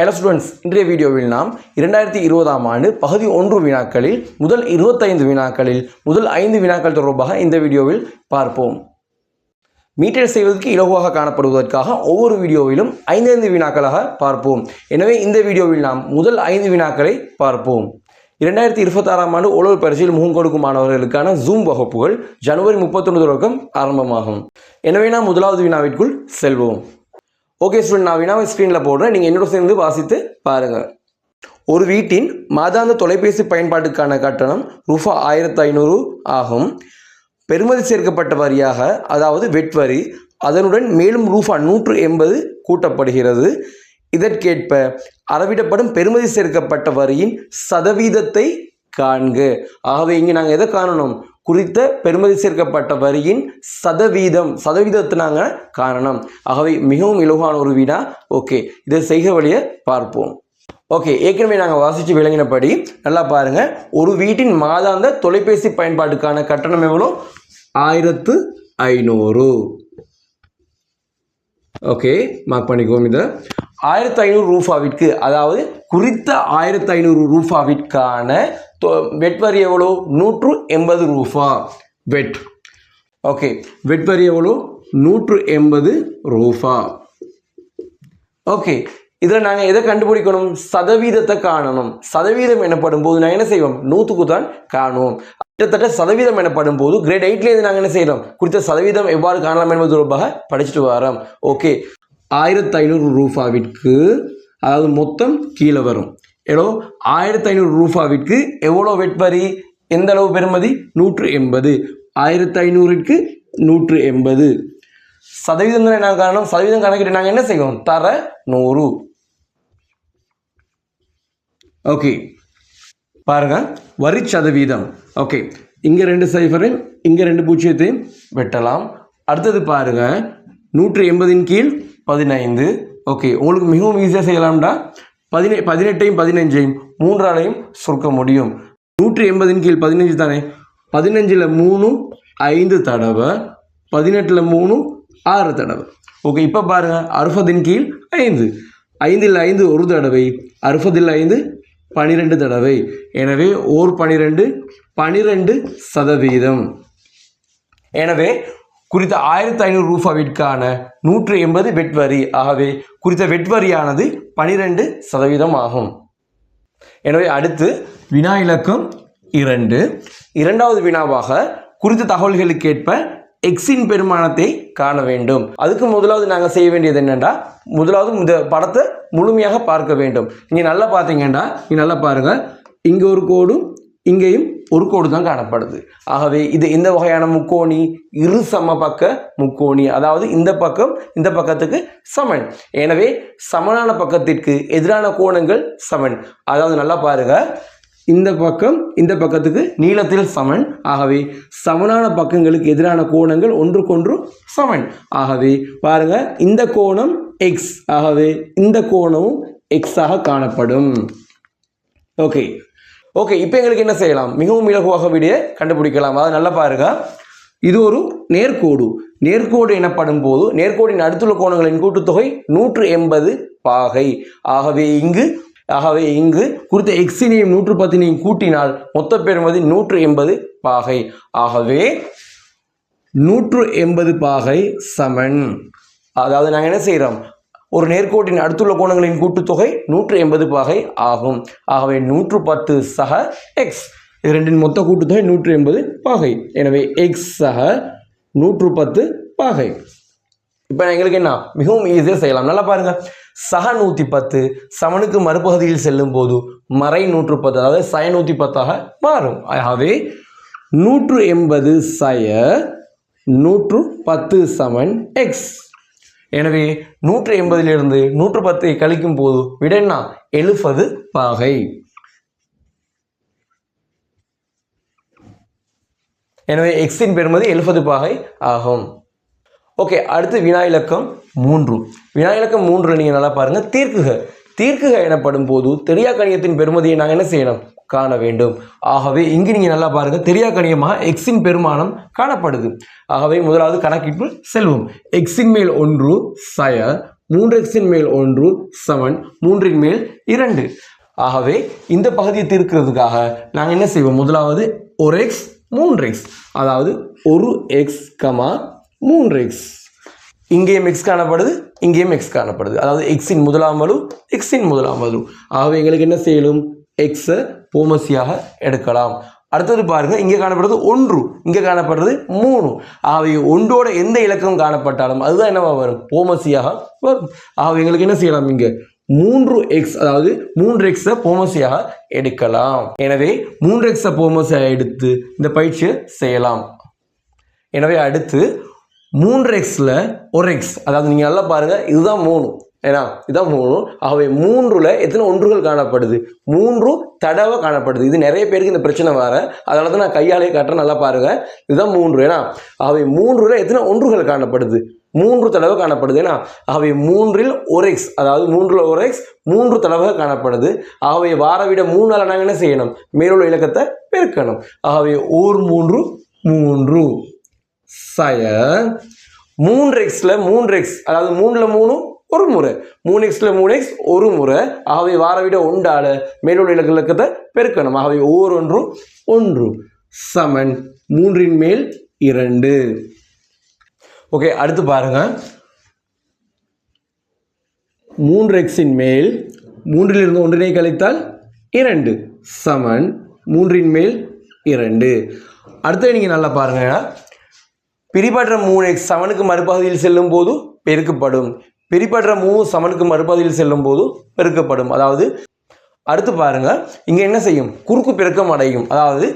Hello students இன்றைய வீடியோவில் நாம் இரண்டாயிரத்தி இருபதாம் ஆண்டு பகுதி ஒன்று வினாக்களில் முதல் இருபத்தைந்து வினாக்களில் முதல் ஐந்து வினாக்கள் தொடர்பாக இந்த வீடியோவில் பார்ப்போம். மீட்டர் செய்வதற்கு இலகுவாக காணப்படுவதற்காக ஒவ்வொரு வீடியோவிலும் ஐந்தைந்து வினாக்களாக பார்ப்போம். எனவே இந்த வீடியோவில் நாம் முதல் ஐந்து வினாக்களை பார்ப்போம். இரண்டாயிரத்தி இருபத்தாறாம் ஆண்டு உழவு பரிசையில் முகம் கொடுக்கும் மாணவர்களுக்கான ஜூம் வகுப்புகள் ஜனவரி முப்பத்தொன்று தொடக்கம் ஆரம்பமாகும். எனவே நாம் முதலாவது வினாவிற்குள் செல்வோம். ஓகே ஸ்டூடெண்ட் நான் வினாவை ஸ்க்ரீனில் போடுறேன். நீங்கள் என்னோட சேர்ந்து வாசித்து பாருங்கள் ஒரு வீட்டின் மாதாந்த தொலைபேசி பயன்பாட்டுக்கான கட்டணம் ரூபா ஆயிரத்து ஐநூறு ஆகும். பெறுமதி சேர்க்கப்பட்ட வரியாக அதாவது வெட் வரி அதனுடன் மேலும் ரூபா நூற்று எண்பது கூட்டப்படுகிறது. இதற்கேற்ப அளவிடப்படும் பெறுமதி சேர்க்கப்பட்ட வரியின் சதவீதத்தை காண்க. ஆகவே இங்கே நாங்கள் எதை காணணும்? குறித்த பெறுமதி சேர்க்கப்பட்ட வரியின் சதவீதம் சதவீதத்தை நாங்கள் ஆகவே மிகவும் இலகுவான ஒரு வீடா? ஓகே. இதை செய்க வழியை பார்ப்போம். ஓகே. ஏற்கனவே நாங்கள் வாசித்து விளங்கினபடி நல்லா பாருங்கள் ஒரு வீட்டின் மாதாந்த தொலைபேசி பயன்பாட்டுக்கான கட்டணம் எவ்வளோ? ஆயிரத்து ஐநூறு. ஓகே. மார்க் பண்ணிக்குவோம் இதை. ஆயிரத்து ஐநூறு ரூஃபாவிற்கு அதாவது குறித்த ஆயிரத்து ஐநூறு ரூஃபாவிற்கான வெட் வரி எவ்வளோ? நூற்று எண்பது ரூபா. வெட். ஓகே. வெட் வரி எவ்வளோ? நூற்று எண்பது ரூபா. ஓகே. இதில் நாங்கள் எதை கண்டுபிடிக்கணும்? சதவீதத்தை காணணும். சதவீதம் எனப்படும் போது நாங்கள் என்ன செய்வோம்? நூற்றுக்கு தான் காணுவோம் கிட்டத்தட்ட சதவீதம் எனப்படும் போது கிரேட் எயிட்லேருந்து நாங்கள் என்ன செய்யறோம்? குறித்த சதவீதம் எவ்வாறு காணலாம் என்பது தொடர்பாக படிச்சுட்டு வரோம். ஓகே. ஆயிரத்து ஐநூறு ரூபாவிற்கு அதாவது மொத்தம் கீழே வரும். எவ்வளோ ஆயிரத்தி ஐநூறு ரூபாவிற்கு எவ்வளோ வெட்வரி எந்த அளவு பெறுமதி? நூற்று எண்பது. ஆயிரத்து ஐநூறுக்கு நூற்று எண்பது. சதவீதம் என்ன நாங்கள் காரணம்? சதவீதம் கணக்கிட்டு நாங்கள் என்ன செய்வோம்? தர நூறு. ஓகே. பாருங்க. வரி சதவீதம். ஓகே. இங்கே ரெண்டு சைஃபரையும் இங்கே ரெண்டு பூஜ்ஜியத்தையும் வெட்டலாம். அடுத்தது பாருங்க. நூற்றி எண்பதின் கீழ் பதினைந்து. ஓகே. உங்களுக்கு மிகவும் ஈஸியாக செய்யலாம்டா. பதினே பதினெட்டையும் பதினஞ்சையும் மூன்றாலையும் சுருக்க முடியும். நூற்றி எண்பதின் கீழ் பதினஞ்சு தானே? பதினஞ்சில் மூணும் ஐந்து தடவை. பதினெட்டில் மூணும் ஆறு தடவை. ஓகே இப்போ பாருங்கள் அறுபதின் கீழ் ஐந்து. ஐந்தில் ஐந்து ஒரு தடவை. அறுபதில் ஐந்து பனிரெண்டு தடவை. எனவே ஓர் பனிரெண்டு பனிரெண்டு சதவீதம். எனவே குறித்த ஆயிரத்தி ஐநூறு ரூபாவிற்கான நூற்று எண்பது வெட்வரி. ஆகவே குறித்த வெட்வரியானது பனிரெண்டு சதவீதம் ஆகும். எனவே அடுத்து வினா இலக்கம் இரண்டு. இரண்டாவது வினாவாக குறித்த தகவல்களுக்கேற்ப எக்ஸின் பெருமானத்தை காண வேண்டும். அதுக்கு முதலாவது நாங்கள் செய்ய வேண்டியது என்னென்னா முதலாவது இந்த படத்தை முழுமையாக பார்க்க வேண்டும். நீங்கள் நல்லா பார்த்தீங்கன்னா நீங்கள் நல்லா பாருங்கள் இங்கே ஒரு கோடும் இங்கேயும் ஒரு கோடு தான் காணப்படுது. ஆகவே இது இந்த வகையான முக்கோணி இரு சம பக்க முக்கோணி. அதாவது இந்த பக்கம் இந்த பக்கத்துக்கு சமன். எனவே சமனான பக்கத்திற்கு எதிரான கோணங்கள் சமன். அதாவது நல்லா பாருங்க. இந்த பக்கம் இந்த பக்கத்துக்கு நீளத்தில் சமன். ஆகவே சமனான பக்கங்களுக்கு எதிரான கோணங்கள் ஒன்றுக்கொன்று சமன். ஆகவே பாருங்க இந்த கோணம் எக்ஸ் ஆகவே இந்த கோணமும் எக்ஸாக காணப்படும். ஓகே ஓகே இப்போ எங்களுக்கு என்ன செய்யலாம்? மிகவும் இலகுவாக விடிய கண்டுபிடிக்கலாம். அதாவது நல்லா பாருங்க. இது ஒரு நேர்கோடு. நேர்கோடு எனப்படும் போது நேர்கோடின் அடுத்துள்ள கோணங்களின் கூட்டுத்தொகை நூற்று எண்பது பாகை. ஆகவே இங்கு ஆகவே இங்கு குறித்த எக்ஸினையும் நூற்று பத்தினையும் கூட்டினால் மொத்த பெறுமதி நூற்று எண்பது பாகை. ஆகவே நூற்று எண்பது பாகை சமன் அதாவது நாங்கள் என்ன செய்கிறோம் ஒரு நேர்கோட்டின் அடுத்துள்ள கோணங்களின் கூட்டுத்தொகை நூற்று எண்பது பகை ஆகும். ஆகவே நூற்று பத்து சக எக்ஸ் இரண்டின் ரெண்டின் மொத்த கூட்டுத்தொகை நூற்று எண்பது பாகை எனவே எக்ஸ் சக நூற்று பத்து பாகை இப்போ எங்களுக்கு என்ன? மிகவும் ஈஸியாக செய்யலாம். நல்லா பாருங்கள் சக நூற்றி பத்து சமனுக்கு மறுபகுதியில் செல்லும் போது மறை நூற்று பத்து அதாவது சய நூற்றி பத்தாக மாறும். ஆகவே நூற்று எண்பது சய நூற்று பத்து சமன் எக்ஸ் எனவே நூற்று எண்பதிலிருந்து நூற்று பத்தை கழிக்கும் போது விடன்னா எழுபது பாகை. எனவே எக்ஸின் பெறுமதி எழுபது பாகை ஆகும். ஓகே அடுத்து வினா இலக்கம் மூன்று. வினா இலக்கம் மூன்று நீங்கள் நல்லா பாருங்கள் தீர்க்குக. தீர்க்குக எனப்படும் போது தெரியா கணியத்தின் பெருமதியை நாங்கள் என்ன செய்யணும்? காண வேண்டும். ஆகவே இங்கு நீங்கள் நல்லா பாருங்கள் தெரியா கணியமாக எக்ஸின் பெருமானம் காணப்படுது. ஆகவே முதலாவது கணக்கிற்குள் செல்வோம். எக்ஸின் மேல் ஒன்று சய. மூன்று எக்ஸின் மேல் ஒன்று செவன் மூன்றின் மேல் இரண்டு. ஆகவே இந்த பகுதியை தீர்க்கிறதுக்காக நாங்கள் என்ன செய்வோம்? முதலாவது ஒரு எக்ஸ் மூன்று எக்ஸ் அதாவது ஒரு எக்ஸ் கமா மூன்று எக்ஸ் இங்கேயும் எக்ஸ் காணப்படுது இங்கேயும் எக்ஸ் காணப்படுது. அதாவது எக்ஸின் முதலாம் வலு எக்ஸின் முதலாம் வலு. ஆகவே எங்களுக்கு என்ன செய்யலும்? எக்ஸை போமசியாக எடுக்கலாம். அடுத்தது பாருங்க இங்கே காணப்படுறது ஒன்று. இங்கே காணப்படுறது மூணு. ஆகவே ஒன்றோட எந்த இலக்கம் காணப்பட்டாலும் அதுதான் என்னவா வரும்? போமசியாக வரும். ஆகவே எங்களுக்கு என்ன செய்யலாம் இங்கே? மூன்று எக்ஸ் அதாவது மூன்று எக்ஸை போமசியாக எடுக்கலாம். எனவே மூன்று எக்ஸை போமசியாக எடுத்து இந்த பயிற்சியை செய்யலாம். எனவே அடுத்து மூன்று எக்ஸில் ஒரு எக்ஸ் அதாவது நீங்கள் நல்லா பாருங்கள் இதுதான் மூணு. ஏன்னா இதுதான் மூணு. ஆகவே மூன்றுல எத்தனை ஒன்றுகள் காணப்படுது? மூன்று தடவை காணப்படுது. இது நிறைய பேருக்கு இந்த பிரச்சனை வர அதனால தான் நான் கையாலே காட்டுறேன். நல்லா பாருங்கள் இதுதான் மூன்று. ஏன்னா ஆகவே மூன்றுல எத்தனை ஒன்றுகள் காணப்படுது? மூன்று தடவை காணப்படுது. ஏன்னா ஆகவே மூன்றில் ஒரு எக்ஸ் அதாவது மூன்றில் ஒரு எக்ஸ் மூன்று தடவை காணப்படுது. ஆகவே வார விட மூணு நாள் நாங்கள் என்ன செய்யணும்? மேலுள்ள இலக்கத்தை பெருக்கணும். ஆகவே ஓர் மூன்று மூன்று. சய மூன்று எக்ஸில் மூன்று எக்ஸ் அதாவது மூணில் மூணும் ஒரு முறை. மூணு எக்ஸில் மூணு எக்ஸ் ஒரு முறை. ஆகவே வார விட ஒன்றால மேலுள்ள இலக்க இலக்கத்தை பெருக்கணும். ஆகவே ஒவ்வொரு ஒன்றும் ஒன்று. சமன் மூன்றின் மேல் இரண்டு. ஓகே அடுத்து பாருங்க. மூன்று எக்ஸின் மேல் மூன்றிலிருந்து ஒன்றினை கழித்தால் இரண்டு. சமன் மூன்றின் மேல் இரண்டு. அடுத்து நீங்கள் நல்லா பாருங்க. பிரிபற்ற மூணு எக்ஸ் சமனுக்கு மறுபகுதியில் செல்லும் போது பெருக்கப்படும். பிரிபற்ற மூணு சவனுக்கு மறுபகுதியில் செல்லும் போது பெருக்கப்படும். அதாவது அடுத்து பாருங்க. இங்கே என்ன செய்யும்? குறுக்கு பெருக்கம் அடையும். அதாவது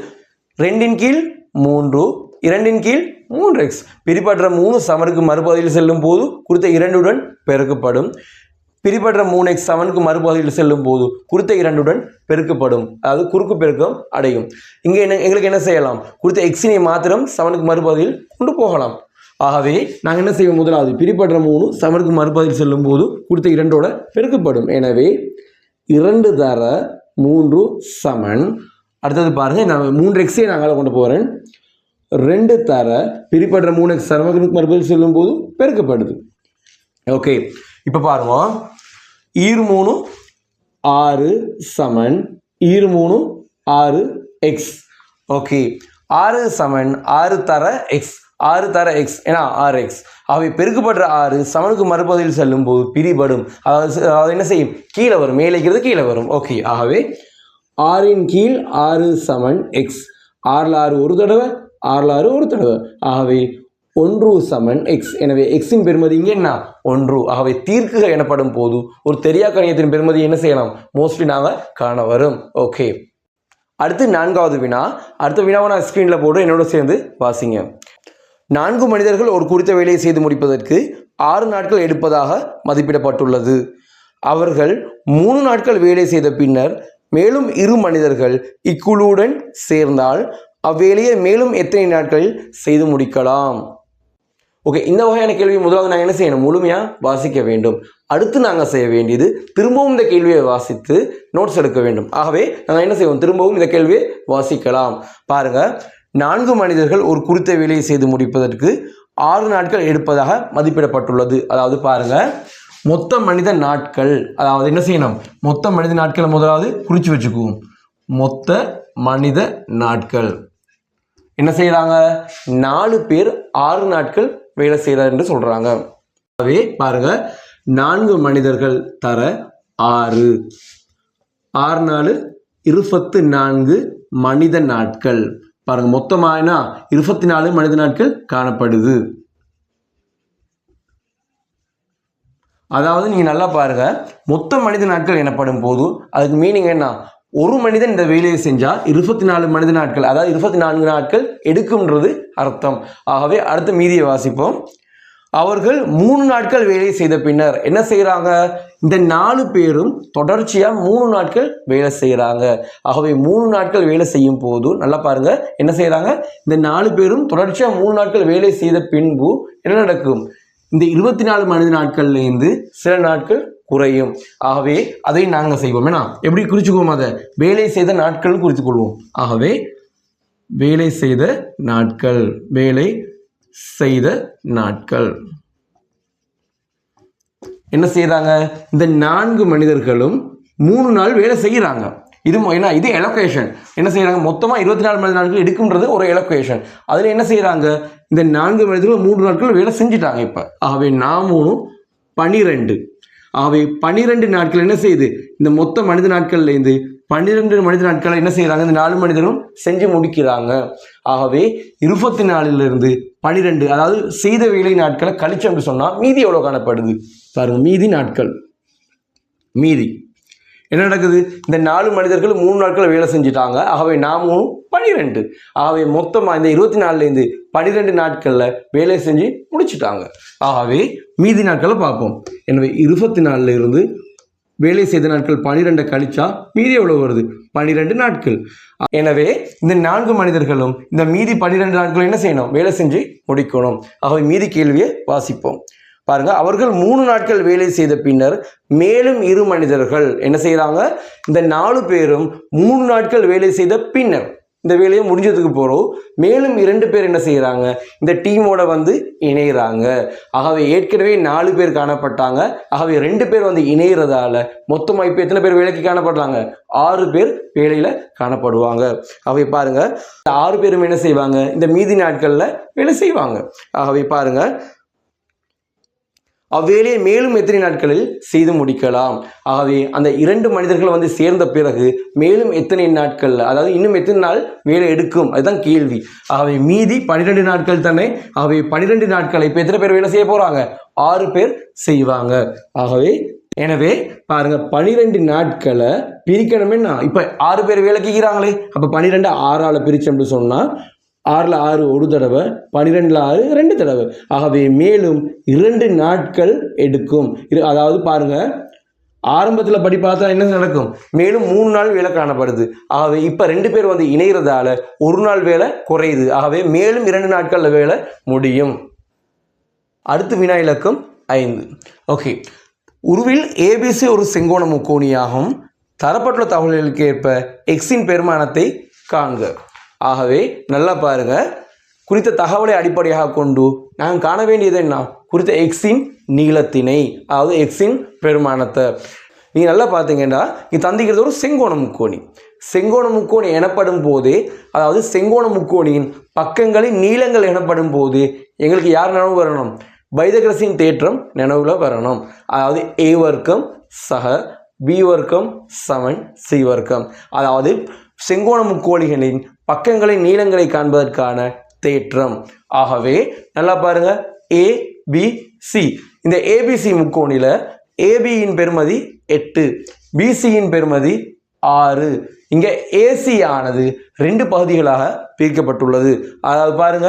ரெண்டின் கீழ் மூன்று இரண்டின் கீழ் மூன்று எக்ஸ் பிரிபற்ற மூணு சவனுக்கு மறுபகுதியில் செல்லும் போது குறித்த இரண்டுடன் பெருக்கப்படும். பிரிபற்ற மூணு எக்ஸ் செவனுக்கு மறுபகுதியில் செல்லும் போது குறித்த இரண்டுடன் பெருக்கப்படும். அதாவது குறுக்கு பெருக்கம் அடையும். இங்கே என்ன எங்களுக்கு என்ன செய்யலாம்? குறித்த எக்ஸினை மாத்திரம் செவனுக்கு மறுபகுதியில் கொண்டு போகலாம். ஆகவே நாங்கள் என்ன செய்வோம் முதலாவது? பிரிபற்ற மூணு சமனுக்கு மறுபகுதியில் செல்லும் போது குறித்த இரண்டோட பெருக்கப்படும். எனவே இரண்டு தர மூன்று சமன் அடுத்தது பாருங்கள் நான் மூன்று எக்ஸை நாங்கள் கொண்டு போகிறேன் ரெண்டு தர பிரிப்படுற மூணு எக்ஸ் செவனுக்கு மறுபகுதியில் செல்லும் போது பெருக்கப்படுது. ஓகே இப்போ பாருங்க. ஈர் மூணு ஆறு சமன். ஈர் மூணு ஆறு எக்ஸ் ஓகே ஆறு சமன் ஆறு தர எக்ஸ் ஆறு தர எக்ஸ் ஏன்னா ஆறு எக்ஸ் அவை பெருக்கப்படுற ஆறு சமனுக்கு மறுபதில் செல்லும் போது பிரிபடும். அதாவது அதாவது என்ன செய்யும்? கீழே வரும். மேலேக்கிறது கீழே வரும். ஓகே ஆகவே ஆறின் கீழ் ஆறு சமன் எக்ஸ் ஆறில் ஆறு ஒரு தடவை ஆறில் ஆறு ஒரு தடவை. ஆகவே ஒன்று சமன் எக்ஸ் எனவே எக்ஸின் பெருமதி இங்கே என்ன? ஒன்று. ஆகவே தீர்க்குக எனப்படும் போது ஒரு தெரியா கணியத்தின் பெருமதி என்ன செய்யலாம்? மோஸ்ட்லி நாங்கள் காண வரும். ஓகே அடுத்து நான்காவது வினா. அடுத்த வினாவை நான் ஸ்க்ரீனில் போட்டு என்னோட சேர்ந்து வாசிங்க. நான்கு மனிதர்கள் ஒரு குறித்த வேலையை செய்து முடிப்பதற்கு ஆறு நாட்கள் எடுப்பதாக மதிப்பிடப்பட்டுள்ளது. அவர்கள் மூணு நாட்கள் வேலை செய்த பின்னர் மேலும் இரு மனிதர்கள் இக்குழுவுடன் சேர்ந்தால் அவ்வேலையை மேலும் எத்தனை நாட்களில் செய்து முடிக்கலாம்? ஓகே இந்த வகையான கேள்வி முதலாவது நாங்கள் என்ன செய்யணும்? முழுமையாக வாசிக்க வேண்டும். அடுத்து நாங்கள் செய்ய வேண்டியது திரும்பவும் இந்த கேள்வியை வாசித்து நோட்ஸ் எடுக்க வேண்டும். ஆகவே நாங்கள் என்ன செய்வோம்? திரும்பவும் இந்த கேள்வியை வாசிக்கலாம். பாருங்க நான்கு மனிதர்கள் ஒரு குறித்த வேலையை செய்து முடிப்பதற்கு ஆறு நாட்கள் எடுப்பதாக மதிப்பிடப்பட்டுள்ளது. அதாவது பாருங்க மொத்த மனித நாட்கள் அதாவது என்ன செய்யணும்? மொத்த மனித நாட்களை முதலாவது குறித்து வச்சுக்குவோம். மொத்த மனித நாட்கள். என்ன செய்கிறாங்க நாலு பேர் ஆறு நாட்கள் வேலை செய்கிறார் என்று சொல்கிறாங்க ஆகவே பாருங்க நான்கு மனிதர்கள் தர ஆறு. ஆறு நாலு இருபத்து நான்கு மனித நாட்கள். பாருங்க மொத்தமானா இருபத்தி நாலு மனித நாட்கள் காணப்படுது. அதாவது நீங்கள் நல்லா பாருங்க மொத்த மனித நாட்கள் எனப்படும் போது அதுக்கு மீனிங் என்ன? ஒரு மனிதன் இந்த வேலையை செஞ்சால் இருபத்தி நாலு மனித நாட்கள் அதாவது இருபத்தி நான்கு நாட்கள் எடுக்கும்ன்றது அர்த்தம். ஆகவே அடுத்த மீதியை வாசிப்போம். அவர்கள் மூணு நாட்கள் வேலை செய்த பின்னர் என்ன செய்கிறாங்க? இந்த நாலு பேரும் தொடர்ச்சியாக மூணு நாட்கள் வேலை செய்கிறாங்க. ஆகவே மூணு நாட்கள் வேலை செய்யும் போது நல்லா பாருங்க என்ன செய்கிறாங்க? இந்த நாலு பேரும் தொடர்ச்சியாக மூணு நாட்கள் வேலை செய்த பின்பு என்ன நடக்கும்? இந்த இருபத்தி நாலு மனித நாட்கள்லேருந்து சில நாட்கள் குறையும். ஆகவே அதை நாங்கள் செய்வோம். ஏன்னா எப்படி குறிச்சுக்குவோம் அதை? வேலை செய்த நாட்கள் குறித்துக்கொள்வோம் ஆகவே வேலை செய்த நாட்கள். வேலை செய்த நாட்கள். என்ன செய்கிறாங்க இந்த நான்கு மனிதர்களும் மூணு நாள் வேலை செய்கிறாங்க. இது என்ன இது எலொகேஷன் என்ன செய்கிறாங்க மொத்தமாக இருபத்தி நாலு மணி நாட்கள் எடுக்கும்ன்றது ஒரு எலொகேஷன் அதில் என்ன செய்கிறாங்க இந்த நான்கு மனிதர்கள் மூன்று நாட்கள் வேலை செஞ்சுட்டாங்க இப்போ. ஆகவே நாமும் பனிரெண்டு. அவை பன்னிரெண்டு நாட்கள் என்ன செய்யுது இந்த மொத்த மனித நாட்கள்லேருந்து பன்னிரெண்டு மனித நாட்களை என்ன செய்கிறாங்க இந்த நாலு மனிதரும் செஞ்சு முடிக்கிறாங்க. ஆகவே இருபத்தி நாலுலேருந்து பன்னிரெண்டு அதாவது செய்த வேலை நாட்களை கழிச்சோம்னு சொன்னால் மீதி எவ்வளோ காணப்படுது? பாருங்க மீதி நாட்கள். மீதி. என்ன நடக்குது? இந்த நாலு மனிதர்கள் மூணு நாட்கள் வேலை செஞ்சுட்டாங்க. ஆகவே நாமும் பன்னிரெண்டு ஆகவே மொத்தமாக இந்த இருபத்தி நாலுலேருந்து பனிரெண்டு நாட்களில் வேலை செஞ்சு முடிச்சுட்டாங்க. ஆகவே மீதி நாட்களை பார்ப்போம். எனவே இருபத்தி நாலுலேருந்து வேலை செய்த நாட்கள் பனிரெண்டை கழிச்சா மீதி எவ்வளோ வருது? பனிரெண்டு நாட்கள். எனவே இந்த நான்கு மனிதர்களும் இந்த மீதி பனிரெண்டு நாட்கள் என்ன செய்யணும்? வேலை செஞ்சு முடிக்கணும். ஆகவே மீதி கேள்வியை வாசிப்போம். பாருங்க அவர்கள் மூணு நாட்கள் வேலை செய்த பின்னர் மேலும் இரு மனிதர்கள் என்ன செய்கிறாங்க இந்த நாலு பேரும் மூணு நாட்கள் வேலை செய்த பின்னர் இந்த வேலையை முடிஞ்சதுக்கு போகிறோம் மேலும் இரண்டு பேர் என்ன செய்கிறாங்க இந்த டீமோட வந்து இணைகிறாங்க ஆகவே ஏற்கனவே நாலு பேர் காணப்பட்டாங்க. ஆகவே ரெண்டு பேர் வந்து இணைகிறதால மொத்தமாக இப்போ எத்தனை பேர் வேலைக்கு காணப்படுறாங்க ஆறு பேர் வேலையில் காணப்படுவாங்க. ஆகவே பாருங்கள் இந்த ஆறு பேரும் என்ன செய்வாங்க? இந்த மீதி நாட்களில் வேலை செய்வாங்க. ஆகவே பாருங்கள் அவ்வேலையை மேலும் எத்தனை நாட்களில் செய்து முடிக்கலாம்? ஆகவே அந்த இரண்டு மனிதர்கள் வந்து சேர்ந்த பிறகு மேலும் எத்தனை நாட்களில் அதாவது இன்னும் எத்தனை நாள் வேலை எடுக்கும்? அதுதான் கேள்வி. ஆகவே மீதி பன்னிரெண்டு நாட்கள் தானே? ஆகவே பன்னிரெண்டு நாட்களை இப்போ எத்தனை பேர் வேலை செய்ய போகிறாங்க ஆறு பேர் செய்வாங்க. ஆகவே எனவே பாருங்க பனிரெண்டு நாட்களை பிரிக்கணுமேனா இப்போ ஆறு பேர் வேலை கேட்கிறாங்களே அப்போ பன்னிரெண்டு ஆறால் பிரிச்சோம்னு சொன்னால் ஆறில் ஆறு ஒரு தடவை பன்னிரெண்டில் ஆறு ரெண்டு தடவை. ஆகவே மேலும் இரண்டு நாட்கள் எடுக்கும். இரு- அதாவது பாருங்க ஆரம்பத்தில் படி பார்த்தா என்ன நடக்கும்? மேலும் மூணு நாள் வேலை காணப்படுது. ஆகவே இப்போ ரெண்டு பேர் வந்து இணைகிறதால ஒரு நாள் வேலை குறையுது. ஆகவே மேலும் இரண்டு நாட்களில் வேலை முடியும். அடுத்து வினா இலக்கம் ஐந்து. ஓகே. உருவில் ஏபிசி ஒரு செங்கோண முக்கோணியாகும். தரப்பட்டுள்ள தகவல்களுக்கு ஏற்ப எக்ஸின் பெருமானத்தை காண்க. ஆகவே நல்லா பாருங்க. குறித்த தகவலை அடிப்படையாக கொண்டு நாங்கள் காண வேண்டியது என்ன? குறித்த எக்ஸின் நீளத்தினை அதாவது எக்ஸின் பெருமானத்தை. நீங்கள் நல்லா பார்த்தீங்கன்னா இங்கே தந்திக்கிறது ஒரு செங்கோண முக்கோணி. செங்கோண முக்கோணி எனப்படும் போது அதாவது செங்கோண முக்கோணியின் பக்கங்களின் நீளங்கள் எனப்படும் போது எங்களுக்கு யார் நினைவு வரணும்? பைதகரசின் தேற்றம் நினைவில் வரணும். அதாவது ஏ வர்க்கம் சக பி வர்க்கம் சமன் சி வர்க்கம். அதாவது செங்கோண முக்கோணிகளின் பக்கங்களின் நீளங்களை காண்பதற்கான தேற்றம். ஆகவே நல்லா பாருங்க. ஏ பி சி இந்த ஏபிசி முக்கோணியில் ஏபியின் பெருமதி எட்டு பிசியின் பெருமதி ஆறு. இங்கே ஏசி ஆனது ரெண்டு பகுதிகளாக பிரிக்கப்பட்டுள்ளது. அதாவது பாருங்க.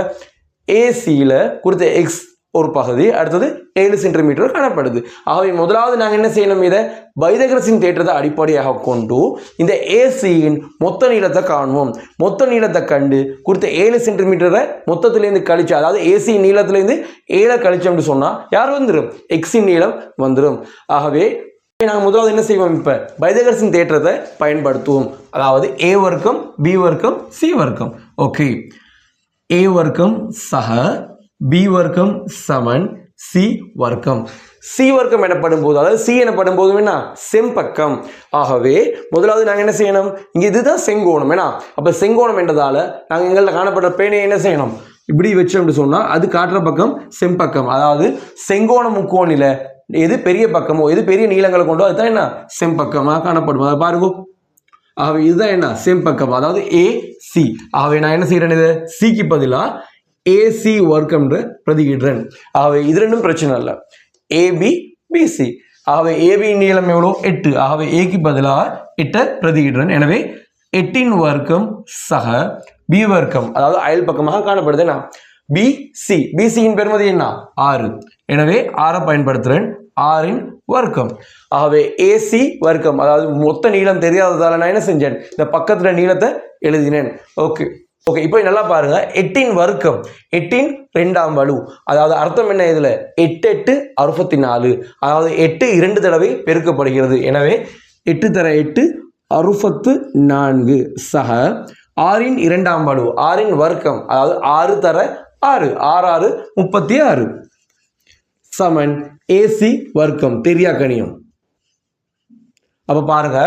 ஏசியில் கொடுத்த எக்ஸ் ஒரு பகுதி அடுத்தது ஏழு சென்டிமீட்டர் காணப்படுது. ஆகவே முதலாவது நாங்கள் என்ன செய்யணும் இதை? பைதகரசின் தேற்றத்தை அடிப்படையாக கொண்டு இந்த ஏசியின் மொத்த நீளத்தை காணுவோம். மொத்த நீளத்தை கண்டு கொடுத்த ஏழு சென்டிமீட்டரை மொத்தத்திலேருந்து கழிச்சு அதாவது ஏசி நீளத்திலேருந்து ஏழை கழிச்சோம்னு சொன்னால் யார் வந்துடும் எக்ஸின் நீளம் வந்துடும் ஆகவே நாங்கள் முதலாவது என்ன செய்வோம் இப்போ? பைதகரசின் தேற்றத்தை பயன்படுத்துவோம். அதாவது ஏ வர்க்கம் பி வர்க்கம் சி வர்க்கம். ஓகே ஏ வர்க்கம் சக பி வர்க்கம் சமன் சி வர்க்கம். சி வர்க்கம் எனப்படும் போது அதாவது சி எனப்படும் போது என்ன? செம்பக்கம். ஆகவே முதலாவது நாங்கள் என்ன செய்யணும்? இங்கே இதுதான் செங்கோணம் ஏன்னா? அப்போ செங்கோணம் என்றதால நாங்கள் எங்கள்கிட்ட காணப்படுற பேனை என்ன செய்யணும்? இப்படி வச்சோம்னு சொன்னால் அது காட்டுற பக்கம் செம்பக்கம். அதாவது செங்கோண முக்கோணில எது பெரிய பக்கமோ எது பெரிய நீளங்களை கொண்டோ அதுதான் என்ன? செம்பக்கமாக காணப்படும். அதை பாருங்க. ஆகவே இதுதான் என்ன? செம்பக்கம். அதாவது ஏ சி ஆகவே நான் என்ன செய்கிறேன் இது? சிக்கு பதிலாக ஏசி வர்க்கம்ன்ற பிரதியிடுறேன். ஆகவே இது ரெண்டும் பிரச்சனை இல்லை ஏபி பிசி ஆகவே ஏபி நீளம் எவ்வளோ எட்டு. ஆகவே ஏக்கு பதிலாக எட்டை பிரதியிடுறேன். எனவே எட்டின் வர்க்கம் சக பி வர்க்கம் அதாவது அயல் பக்கமாக காணப்படுது என்ன? பிசி பிசியின் பெருமதி என்ன? ஆறு. எனவே ஆறை பயன்படுத்துகிறேன் ஆறின் வர்க்கம். ஆகவே ஏசி வர்க்கம் அதாவது மொத்த நீளம் தெரியாததால் நான் என்ன செஞ்சேன்? இந்த பக்கத்தில் நீளத்தை எழுதினேன். ஓகே ஓகே இப்போ நல்லா பாருங்க. எட்டின் வர்க்கம். எட்டின் ரெண்டாம் வலு. அதாவது அர்த்தம் என்ன இதில்? எட்டு எட்டு அறுபத்தி நாலு அதாவது எட்டு இரண்டு தடவை பெருக்கப்படுகிறது. எனவே எட்டு தர எட்டு அறுபத்து நான்கு சக ஆறின் இரண்டாம் வலு. ஆறின் வர்க்கம். அதாவது ஆறு தர ஆறு. ஆறு ஆறு முப்பத்தி ஆறு சமன். ஏசி வர்க்கம். தெரியா கணியம் அப்போ பாருங்க.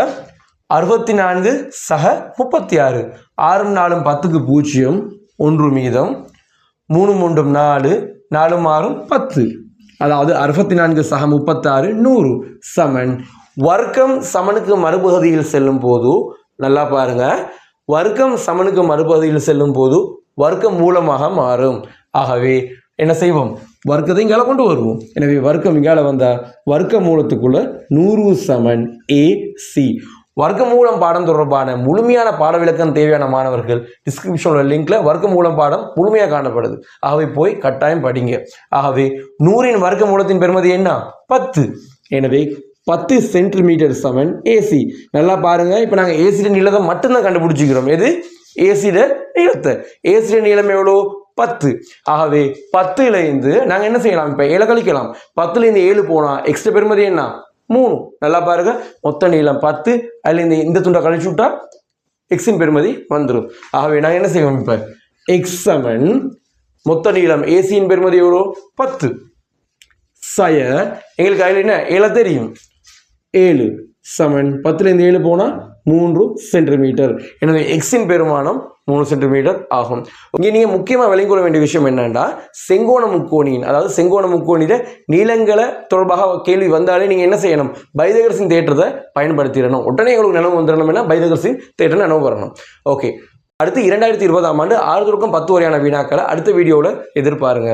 அறுபத்தி நான்கு சக முப்பத்தி ஆறு ஆறும் நாலும் பத்துக்கு பூஜ்ஜியம் ஒன்று மீதம். மூணு மூன்றும் நாலு நாலும் ஆறும் பத்து. அதாவது அறுபத்தி நான்கு சக முப்பத்தாறு நூறு. சமன். வர்க்கம் சமனுக்கு மறுபகுதியில் செல்லும் போது நல்லா பாருங்க. வர்க்கம் சமனுக்கு மறுபகுதியில் செல்லும் போது வர்க்கம் மூலமாக மாறும். ஆகவே என்ன செய்வோம்? வர்க்கத்தை இங்கால கொண்டு வருவோம். எனவே வர்க்கம் இங்கால வந்தால் வர்க்க மூலத்துக்குள்ள நூறு சமன் ஏ சி வர்க்கமூலம் பாடம் தொடர்பான முழுமையான பாட விளக்கம் தேவையான மாணவர்கள் டிஸ்கிரிப்ஷனோட லிங்க்ல வர்க்கமூலம் பாடம் முழுமையாக காணப்படுது. ஆகவே போய் கட்டாயம் படிங்க. ஆகவே நூறின் வர்க்க மூலத்தின் பெருமதி என்ன? பத்து. எனவே பத்து சென்டிமீட்டர் செவன் ஏசி நல்லா பாருங்க. இப்போ நாங்கள் ஏசிட நீளத்தை மட்டும்தான் கண்டுபிடிச்சிக்கிறோம். எது? ஏசிட நீளத்தை. ஏசிட நீளம் எவ்வளோ? பத்து. ஆகவே பத்துலேருந்து நாங்கள் என்ன செய்யலாம்? இப்போ ஏழை கழிக்கலாம் பத்துலேருந்து ஏழு போனால் எக்ஸ்ட்ரா பெருமதி என்ன? மூணு. நல்லா பாருங்க. மொத்த நீளம் பத்து. அதில் இந்த இந்த துண்டை கழிச்சு விட்டா எக்ஸின் பெருமதி வந்துடும் ஆகவே நான் என்ன செய்வோம் இப்போ? எக்ஸ் சமன் மொத்த நீளம் ஏசியின் பெருமதி எவ்வளோ? பத்து. சய. எங்களுக்கு அதில் என்ன? ஏழை தெரியும். ஏழு. சமன் பத்துலேருந்து ஏழு போனால் மூன்று சென்டிமீட்டர் எனவே எக்ஸின் பெருமானம் மூணு சென்டிமீட்டர் ஆகும். இங்கே நீங்கள் முக்கியமாக விளங்கிக் வேண்டிய விஷயம் என்னென்னா செங்கோண முக்கோணியின் அதாவது செங்கோண முக்கோணியில் நீளங்களை தொடர்பாக கேள்வி வந்தாலே நீங்கள் என்ன செய்யணும்? பைதகரசின் தேற்றத்தை பயன்படுத்திடணும். உடனே உங்களுக்கு நினைவு வந்துடணும்னா பைதகரசின் தேற்றம் நினைவு வரணும். ஓகே அடுத்து இரண்டாயிரத்தி இருபதாம் ஆண்டு ஆறு தொடக்கம் பத்து வரையான வினாக்களை அடுத்த வீடியோவில் எதிர்பாருங்க.